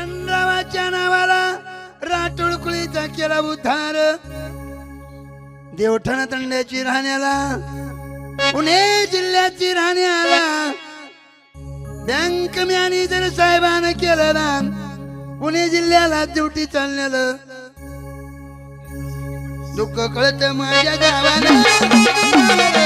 चंद्रावाच्या नावाला राटोळकुळीचा केला उद्धार. देवठण तंड्याची राहण्याला पुणे जिल्ह्याची राहण्याला बँक मॅनेजर साहेबानं केलं ना पुणे जिल्ह्याला ड्युटी चाललेलं. दुःख कळत माझ्या गावाला.